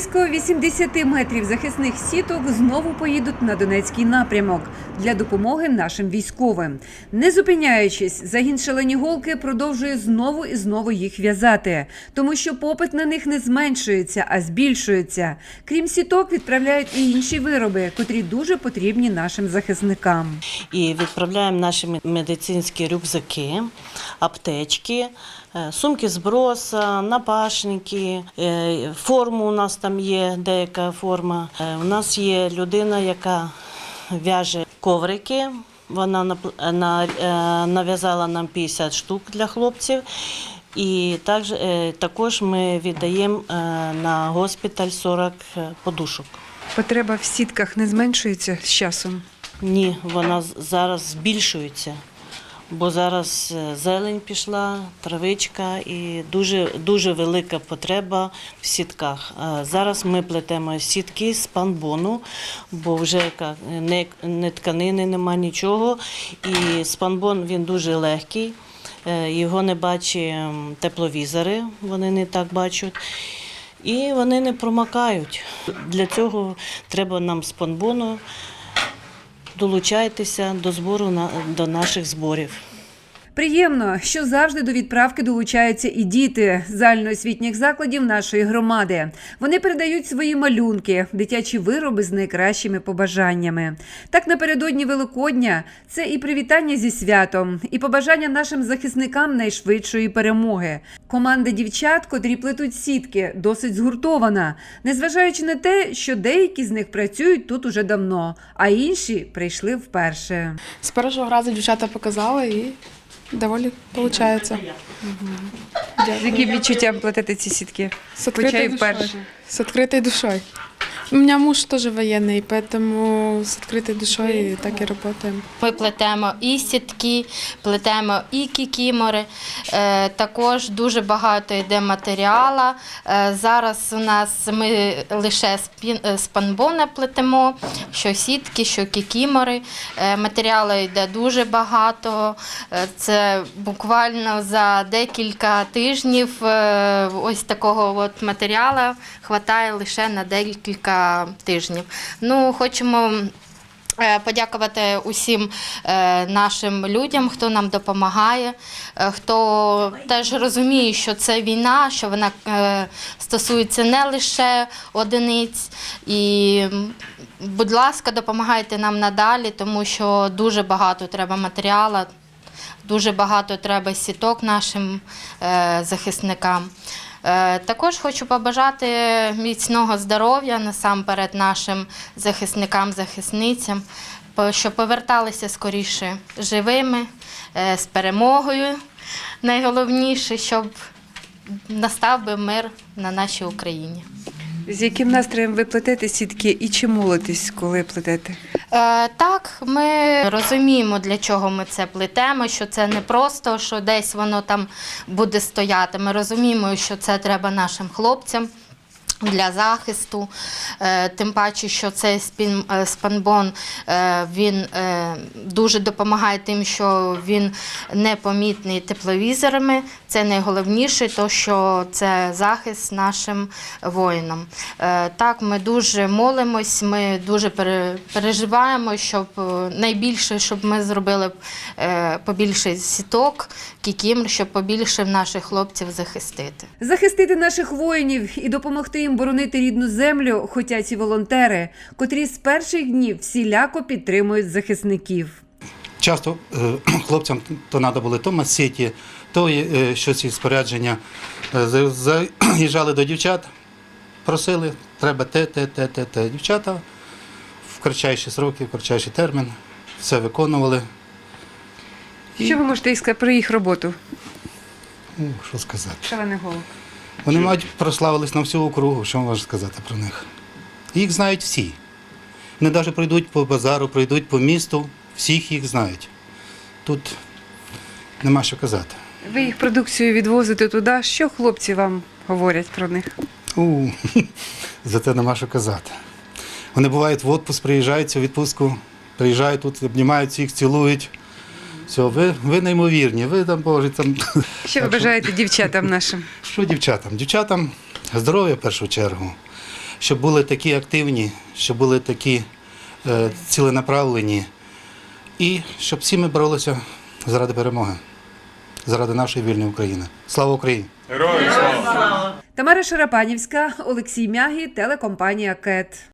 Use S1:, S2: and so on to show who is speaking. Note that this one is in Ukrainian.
S1: Близько 80 метрів захисних сіток знову поїдуть на Донецький напрямок для допомоги нашим військовим. Не зупиняючись, загін шалені голки продовжує знову і знову їх в'язати, тому що попит на них не зменшується, а збільшується. Крім сіток, відправляють і інші вироби, котрі дуже потрібні нашим захисникам.
S2: і відправляємо наші медицинські рюкзаки, аптечки, е, сумки зброса, напашники, е, форму у нас там є деяка форма. Е, У нас є людина, яка в'яже коврики. Вона нав'язала нам 50 штук для хлопців. І також, також ми віддаємо на госпіталь 40 подушок.
S1: Потреба в сітках не зменшується з часом.
S2: Ні, вона зараз збільшується, бо зараз е, зелень пішла, травичка і дуже, дуже велика потреба в сітках. Е, Зараз ми плетемо сітки з панбону, бо вже не, не тканини, нема нічого. І спанбон він дуже легкий. е, Його не бачать тепловізори, вони не так бачать. І вони не промакають. Для цього треба нам спанбону долучайтеся до збору на до наших зборів.
S1: Приємно, що завжди до відправки долучаються і діти з загальноосвітніх закладів нашої громади. Вони передають свої малюнки, дитячі вироби з найкращими побажаннями. Так напередодні Великодня це і привітання зі святом, і побажання нашим захисникам найшвидшої перемоги. Команда дівчат, котрі плетуть сітки, досить згуртована, незважаючи на те, що деякі з них працюють тут уже давно, а інші прийшли вперше.
S3: З першого разу дівчата показали і доволі виходить.
S1: З яким відчуттям платити ці сітки?
S3: З
S1: Хоча й
S3: відкритою
S1: вперше.
S3: З відкритою душою. У мене муж теж воєнний, тому з відкритою душою так і працюємо.
S4: Ми плетемо і сітки, плетемо і кікімори. Е, також дуже багато йде матеріалу. Е, зараз у нас ми лише е, спанбони плетемо, що сітки, що кікімори. Е, матеріалу йде дуже багато. Е, це буквально за декілька тижнів е, ось такого от матеріалу хватає лише на декілька тижнів. Ну, хочемо. Е, Подякувати усім е, нашим людям, хто нам допомагає, е, хто теж розуміє, що це війна, що вона стосується не лише одиниць. І, будь ласка, допомагайте нам надалі, тому що дуже багато треба матеріалу, дуже багато треба сіток нашим захисникам. Е, Також хочу побажати міцного здоров'я насамперед нашим захисникам, захисницям, щоб поверталися скоріше живими, е, з перемогою. Найголовніше, щоб настав би мир на нашій Україні.
S1: З яким настроєм ви плетете сітки і чи молитесь, коли плетете?
S4: Е, так, ми розуміємо, для чого ми це плетемо, що це не просто, що десь воно там буде стояти. Ми розуміємо, що це треба нашим хлопцям. Для захисту, Е, тим паче, що цей е, спанбон е, він дуже допомагає тим, що він непомітний тепловізорами. Це найголовніше, то що це захист нашим воїнам. Так, ми дуже молимось, ми дуже переживаємо, щоб найбільше, щоб ми зробили побільше сіток, кікім, щоб побільше наших хлопців захистити.
S1: Захистити наших воїнів і допомогти їм боронити рідну землю хотять і волонтери, котрі з перших днів всіляко підтримують захисників.
S5: Часто е, хлопцям то треба були то масеті, то е, щось із спорядження. Е, Заїжджали до дівчат, просили, треба те, те, те, те, те. Дівчата в кратчайші сроки, в кратчайший термін все виконували.
S1: Що ви можете сказати про їх роботу?
S5: Ну, що сказати.
S1: Шалений голуб.
S5: Вони, мабуть, прославились на всю округу, що можна сказати про них. Їх знають всі. Вони навіть пройдуть по базару, пройдуть по місту, всіх їх знають. Тут нема що казати.
S1: Ви їх продукцію відвозите туди. Що хлопці вам говорять про них?
S5: У, за це нема що казати. Вони бувають в відпуск, приїжджають у відпустку, приїжджають тут, обнімають всіх, цілують. Все, ви, ви неймовірні, ви там, Боже, там.
S1: Що ви бажаєте дівчатам нашим?
S5: Що дівчатам? Дівчатам здоров'я в першу чергу. щоб були такі активні, щоб були такі е, ціленаправлені, і щоб всі ми боролися заради перемоги, заради нашої вільної України. Слава Україні!
S1: Тамара Шарапанівська, Олексій Мягі, телекомпанія КЕТ.